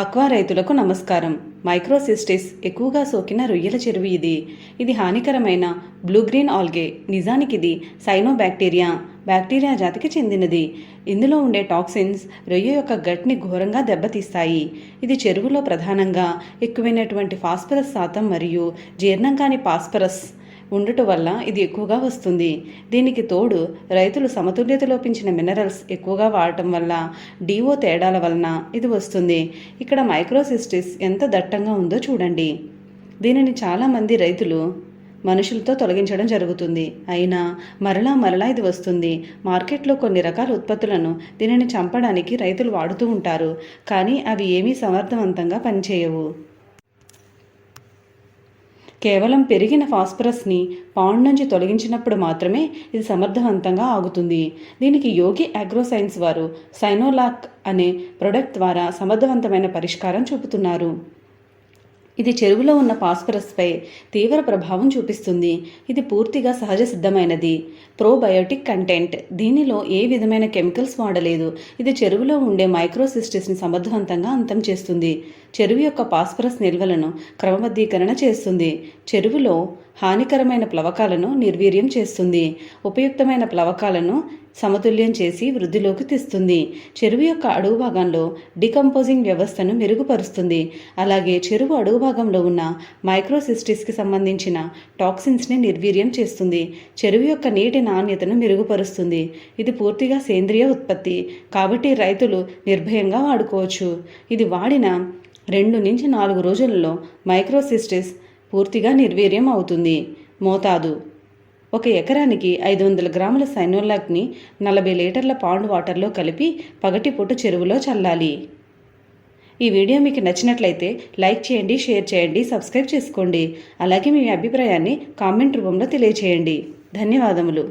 Aqua రైతులకు నమస్కారం. మైక్రోసిస్టిస్ ఎక్కువగా సోకిన రొయ్యల చెరువు ఇది. ఇది హానికరమైన బ్లూ గ్రీన్ ఆల్గే. నిజానికి ఇది సైనోబ్యాక్టీరియా బ్యాక్టీరియా జాతికి చెందినది. ఇందులో ఉండే టాక్సిన్స్ రొయ్య యొక్క గట్ని ఘోరంగా దెబ్బతీస్తాయి. ఇది చెరువులో ప్రధానంగా ఎక్కువైనటువంటి ఫాస్ఫరస్ శాతం మరియు జీర్ణం కాని ఫాస్ఫరస్ ఉండటం వల్ల ఇది ఎక్కువగా వస్తుంది. దీనికి తోడు రైతులు సమతుల్యత లోపించిన మినరల్స్ ఎక్కువగా వాడటం వల్ల డిఓ తేడాల వలన ఇది వస్తుంది. ఇక్కడ మైక్రోసిస్టిస్ ఎంత దట్టంగా ఉందో చూడండి. దీనిని చాలామంది రైతులు మనుషులతో తొలగించడం జరుగుతుంది. అయినా మరలా మరలా ఇది వస్తుంది. మార్కెట్లో కొన్ని రకాల ఉత్పత్తులను దీనిని చంపడానికి రైతులు వాడుతూ ఉంటారు. కానీ అవి ఏమీ సమర్థవంతంగా పనిచేయవు. కేవలం పెరిగిన ఫాస్ఫరస్ని పాండ్ నుంచి తొలగించినప్పుడు మాత్రమే ఇది సమర్థవంతంగా ఆగుతుంది. దీనికి యోగి అగ్రోసైన్స్ వారు సైనోలాక్ అనే ప్రొడక్ట్ ద్వారా సమర్థవంతమైన పరిష్కారం చూపుతున్నారు. ఇది చెరువులో ఉన్న పాస్పరస్పై తీవ్ర ప్రభావం చూపిస్తుంది. ఇది పూర్తిగా సహజ సిద్ధమైనది. Probiotic content. దీనిలో ఏ విధమైన కెమికల్స్ వాడలేదు. ఇది చెరువులో ఉండే మైక్రోసిస్టిస్ని సమర్థవంతంగా అంతం చేస్తుంది. చెరువు యొక్క పాస్పరస్ నిల్వలను క్రమబద్ధీకరణ చేస్తుంది. చెరువులో హానికరమైన ప్లవకాలను నిర్వీర్యం చేస్తుంది. ఉపయుక్తమైన ప్లవకాలను సమతుల్యం చేసి వృద్ధిలోకి తెస్తుంది. చెరువు యొక్క అడుగు భాగంలో డికంపోజింగ్ వ్యవస్థను మెరుగుపరుస్తుంది. అలాగే చెరువు అడుగు భూభాగంలో ఉన్న మైక్రోసిస్టిస్కి సంబంధించిన టాక్సిన్స్ని నిర్వీర్యం చేస్తుంది. చెరువు యొక్క నీటి నాణ్యతను మెరుగుపరుస్తుంది. ఇది పూర్తిగా సేంద్రియ ఉత్పత్తి కాబట్టి రైతులు నిర్భయంగా వాడుకోవచ్చు. ఇది వాడిన రెండు నుంచి నాలుగు రోజులలో మైక్రోసిస్టిస్ పూర్తిగా నిర్వీర్యం అవుతుంది. మోతాదు. ఒక ఎకరానికి ఐదు వందల గ్రాముల సైనోలాక్ని నలభై లీటర్ల పాండ్ వాటర్లో కలిపి పగటిపూట చెరువులో చల్లాలి. ఈ వీడియో మీకు నచ్చినట్లయితే లైక్ చేయండి షేర్ చేయండి సబ్స్క్రైబ్ చేసుకోండి. అలాగే మీ అభిప్రాయాన్ని కామెంట్ రూపంలో తెలియచేయండి. ధన్యవాదములు.